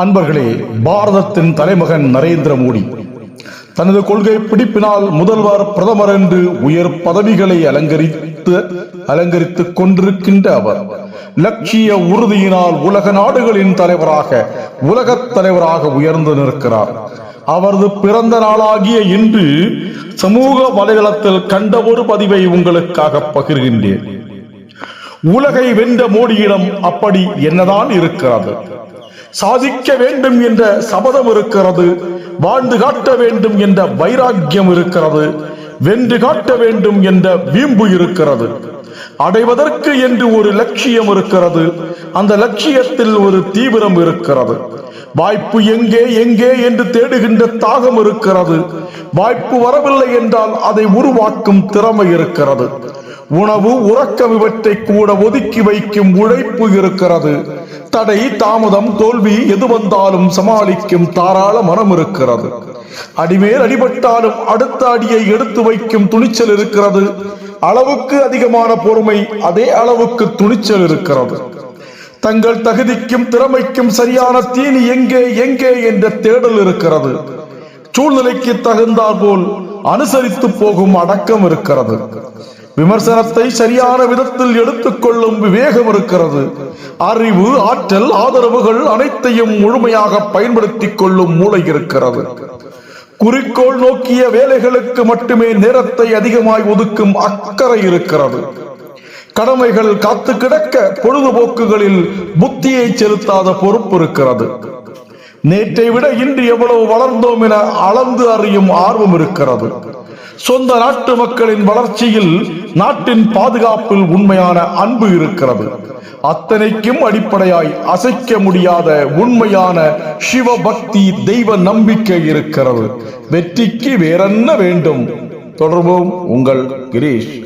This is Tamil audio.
அன்பர்களே பாரதத்தின் தலைமகன் நரேந்திர மோடி. தனது கொள்கை பிடிப்பினால் முதல்வர் பிரதமர் என்று உயர் பதவிகளை அலங்கரித்து அலங்கரித்துக் கொண்டிருக்கின்ற அவர் லட்சிய உறுதியினால் உலக நாடுகளின் தலைவராக உலகத் தலைவராக உயர்ந்து நிற்கிறார். அவரது பிறந்த நாளாகிய இன்று சமூக வலைதளத்தில் கண்ட ஒரு பதிவை உங்களுக்காக பகிர்கின்றேன். உலகை வென்ற மோடியிடம் அப்படி என்னதான் இருக்கிறது? சாதிக்க வேண்டும் என்ற சபதம் இருக்கிறது. வாழ்ந்து காட்ட வேண்டும் என்ற வைராக்கியம் இருக்கிறது. வென்று காட்ட வேண்டும் என்ற வீம்பு இருக்கிறது. அடைவதற்கு என்று ஒரு லட்சியம் இருக்கிறது. அந்த லட்சியத்தில் ஒரு தீவிரம் இருக்கிறது. வாய்ப்பு எங்கே எங்கே என்று தேடுகின்ற தாகம் இருக்கிறது. வாய்ப்பு வரவில்லை என்றால் அதை உருவாக்கும் திறமை இருக்கிறது. உணவு உறக்கம் இவற்றை கூட ஒதுக்கி வைக்கும் உழைப்பு இருக்கிறது. தடை தாமதம் தோல்வி எது வந்தாலும் சமாளிக்கும் தாராள மனம் இருக்கிறது. அடிமேல் அடிபட்டாலும் அடுத்த அடியை எடுத்து வைக்கும் துணிச்சல் இருக்கிறது. அளவுக்கு அதிகமான பொறுமை அதே அளவுக்கு துணிச்சல் இருக்கிறது. தங்கள் தகுதிக்கும் திறமைக்கும் சரியான தீனி எங்கே எங்கே என்ற தேடல் இருக்கிறது. சூழ்நிலைக்கு தகுந்தாற்போல் அனுசரித்து போகும் அடக்கம் இருக்கிறது. விமர்சனத்தை சரியான விதத்தில் எடுத்துக்கொள்ளும் விவேகம் இருக்கிறது. அறிவு ஆற்றல் ஆதரவுகள் அனைத்தையும் முழுமையாக பயன்படுத்திக் கொள்ளும் மூளை இருக்கிறது. குறிக்கோள் நோக்கிய வேலைகளுக்கு மட்டுமே நேரத்தை அதிகமாய் ஒதுக்கும் அக்கறை இருக்கிறது. கடமைகள் காத்து கிடக்க பொழுதுபோக்குகளில் புத்தியை செலுத்தாத பொறுப்பு இருக்கிறது. நேற்றை விட இன்று எவ்வளவு வளர்ந்தோம் என அளந்து அறியும் ஆர்வம் இருக்கிறது. சொந்த நாட்டு மக்களின் வளர்ச்சியில் நாட்டின் பாதுகாப்பில் உண்மையான அன்பு இருக்கிறது. அத்தனைக்கும் அடிப்படையாய் அசைக்க முடியாத உண்மையான சிவபக்தி தெய்வ நம்பிக்கை இருக்கிறது. வெற்றிக்கு வேறென்ன வேண்டும்? தொடர்போம் உங்கள் கிரீஷ்.